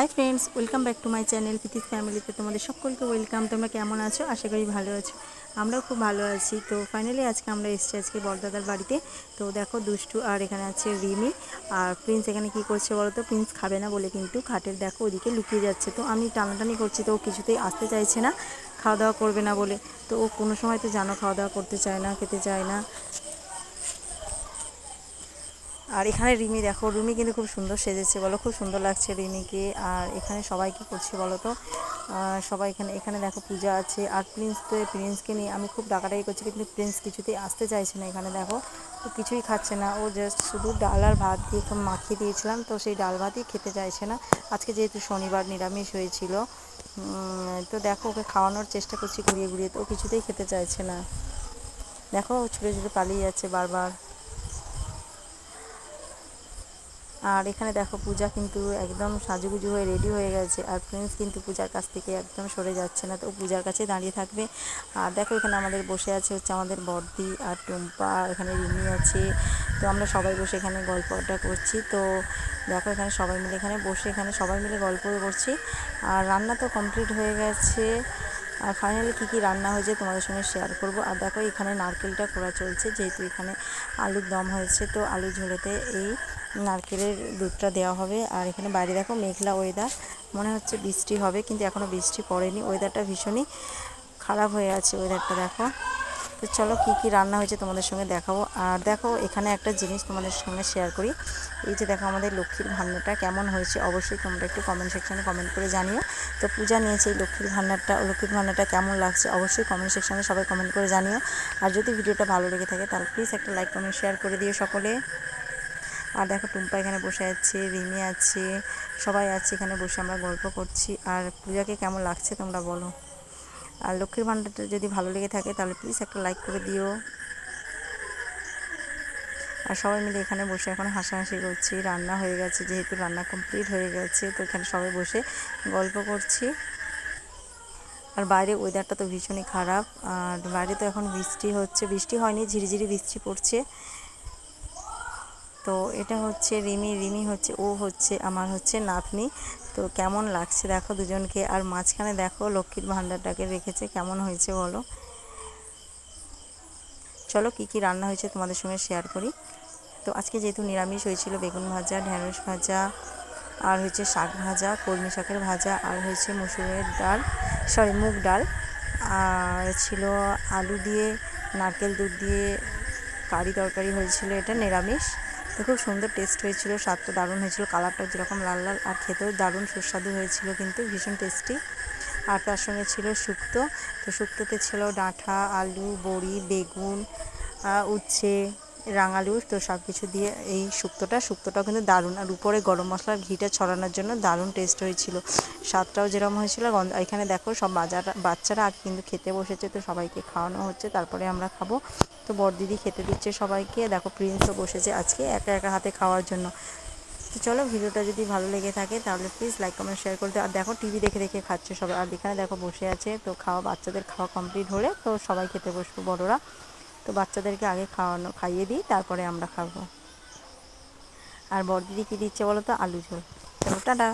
Hi friends, welcome back to my channel পিতিস ফ্যামিলিতে তোমাদের সকলকে ওয়েলকাম। তোমরা কেমন আছো? আশা করি ভালো আছো। আমরাও খুব ভালো আছি। তো ফাইনালি আজকে আমরা এসেছি আজকে বড়দাদার বাড়িতে। তো দেখো দুষ্টু আর এখানে আছে রিমি। আর প্রিন্স এখানে কি করছে বলো তো প্রিন্স খাবে না বলে কিন্তু খাটের দেখো ওদিকে লুকিয়ে যাচ্ছে। তো আমি টানাটানি করছি, তো ও কিছুতেই আসতে চাইছে না। খাওয়া দাওয়া করবে না বলে। তো ও কোনো সময় তো জানো খাওয়া দাওয়া করতে চায় না, খেতে চায় না। আর এখানে রিমি দেখো, রিমি কিন্তু খুব সুন্দর সেজেছে বলো, খুব সুন্দর লাগছে রিমিকে। আর এখানে সবাই কি করছে বলো তো? সবাই এখানে এখানে দেখো পূজা আছে। আর প্রিন্স তো প্রিন্সকে নিয়ে আমি খুব ডাকাডাকি করছি, কিন্তু প্রিন্স কিছুতেই আসতে চাইছে না এখানে, দেখো। তো কিছুই খাচ্ছে না, ও জাস্ট শুধু ডাল আর ভাত দিয়ে মাখিয়ে দিয়েছিলাম, তো সেই ডাল ভাতই খেতে চাইছে না। আজকে যেহেতু শনিবার নিরামিষ হয়েছিল তো দেখো ওকে খাওয়ানোর চেষ্টা করছি ঘুরিয়ে ঘুরিয়ে, তো কিছুতেই খেতে চাইছে না। দেখো ছুটে ছুটে পালিয়ে যাচ্ছে বারবার। আর এখানে দেখো পূজা কিন্তু একদম সাজুগুজু হয়ে রেডি হয়ে গেছে। আর প্রিন্স কিন্তু পূজার কাছ থেকে একদম সরে যাচ্ছে না, তো পূজার কাছে দাঁড়িয়ে থাকবে। আর দেখো এখানে আমাদের বসে আছে হচ্ছে আমাদের বর্দি আর টুম্পা এখানে রিমি আছে। তো আমরা সবাই বসে এখানে গল্প আড্ডা করছি। তো দেখো এখানে সবাই মিলে এখানে বসে এখানে সবাই মিলে গল্প করছি। আর রান্না তো কমপ্লিট হয়ে গেছে। আর ফাইনালি কী কী রান্না হয়েছে তোমাদের সঙ্গে শেয়ার করব। আর দেখো এখানে নারকেলটা করা চলছে, যেহেতু এখানে আলুর দম হয়েছে, তো আলু ঝোলেতে এই নারকেলের দুধটা দেওয়া হবে। আর এখানে বাইরে দেখো মেঘলা ওয়েদার মনে হচ্ছে বৃষ্টি হবে, কিন্তু এখনও বৃষ্টি পড়েনি। ওয়েদারটা ভীষণই খারাপ হয়ে আছে ওয়েদারটা দেখো। তো চলো কী কী রান্না হয়েছে তোমাদের সঙ্গে দেখাবো। আর দেখো, এখানে একটা জিনিস তোমাদের সঙ্গে শেয়ার করি। এই যে দেখো আমাদের লক্ষ্মীর ভান্ডারটা কেমন হয়েছে, অবশ্যই তোমরা একটু কমেন্ট সেকশানে কমেন্ট করে জানিও। তো পূজা নিয়েছে এই লক্ষ্মীর ভান্ডারটা লক্ষ্মীর ভান্ডারটা কেমন লাগছে, অবশ্যই কমেন্ট সেকশানে সবাই কমেন্ট করে জানিও। আর যদি ভিডিওটা ভালো লেগে থাকে, তাহলে প্লিজ একটা লাইক কমেন্ট শেয়ার করে দিও সকলে। আর দেখো টুম্পা এখানে বসে আছে, রিমি আছে, সবাই আছে এখানে বসে আমরা গল্প করছি। আর পূজাকে কেমন লাগছে তোমরা বলো। আর লক্ষ্মীর ভাণ্ডারটা যদি ভালো লেগে থাকে তাহলে প্লিজ একটা লাইক করে দিও। আর সবাই মিলে এখানে বসে এখন হাসাহাসি করছি, রান্না হয়ে গেছে, যেহেতু রান্না কমপ্লিট হয়ে গেছে, তো এখানে সবাই বসে গল্প করছি। আর বাইরে ওয়েদারটা তো ভীষণই খারাপ, আর বাইরে তো এখন বৃষ্টি হচ্ছে, বৃষ্টি হয়নি, ঝিরিঝিরি বৃষ্টি পড়ছে। তো এটা হচ্ছে রিমি রিমি হচ্ছে, ও হচ্ছে, আমার হচ্ছে নাতনি। তো কেমন লাগছে দেখো দুজনকে? আর মাঝখানে দেখো লক্ষ্মীর ভাণ্ডারটাকে রেখেছে, কেমন হয়েছে বলো? চলো কি কি রান্না হয়েছে তোমাদের সঙ্গে শেয়ার করি। তো আজকে যেহেতু নিরামিষ হয়েছিল, বেগুন ভাজা ঢ্যাঁড়স ভাজা, আর হয়েছে শাক ভাজা, কলমি শাকের ভাজা, আর হয়েছে মুসুরের ডাল সরি মুগ ডাল। আর ছিল আলু দিয়ে, নারকেল দুধ দিয়ে, কারি তরকারি হয়েছিল, এটা নিরামিষ। তো খুব সুন্দর টেস্ট হয়েছিল, স্বাদটা দারুণ হয়েছিল কালারটা যেরকম লাল লাল, আর খেতেও দারুণ সুস্বাদু হয়েছিল কিন্তু, ভীষণ টেস্টি আর তার সঙ্গে ছিল শুক্তো, তো শুক্তোতে ছিল ডাঁটা আলু, বড়ি, বেগুন উচ্ছে রাঙালু তো সব কিছু দিয়ে এই শুক্তোটা, শুক্তোটাও কিন্তু দারুণ। আর উপরে গরম মশলার ঘিটা ছড়ানোর জন্য দারুণ টেস্ট হয়েছিল। স্বাদটাও যেরকম হয়েছিল এখানে দেখো সব বাজারা বাচ্চারা আজ কিন্তু খেতে বসেছে, তো সবাইকে খাওয়ানো হচ্ছে। তারপরে আমরা খাব। তো বড়দিদি খেতে দিচ্ছে সবাইকে। দেখো প্রিন্সও বসেছে আজকে একা একা হাতে খাওয়ার জন্য। তো চলো ভিডিওটা যদি ভালো লেগে থাকে, তাহলে প্লিজ লাইক কমেন্ট শেয়ার করতে আর দেখো টিভি দেখে দেখে খাচ্ছে সবাই। আর এখানে দেখো বসে আছে, তো খাওয়া বাচ্চাদের খাওয়া কমপ্লিট হলে তো সবাই খেতে বসবো, বড়রা। তো বাচ্চাদেরকে আগে খাওয়ানো, খাইয়ে দিই, তারপরে আমরা খাব। আর বড়দিদি কী দিচ্ছে বলো তো আলু ঝোল। চলো, টাটা।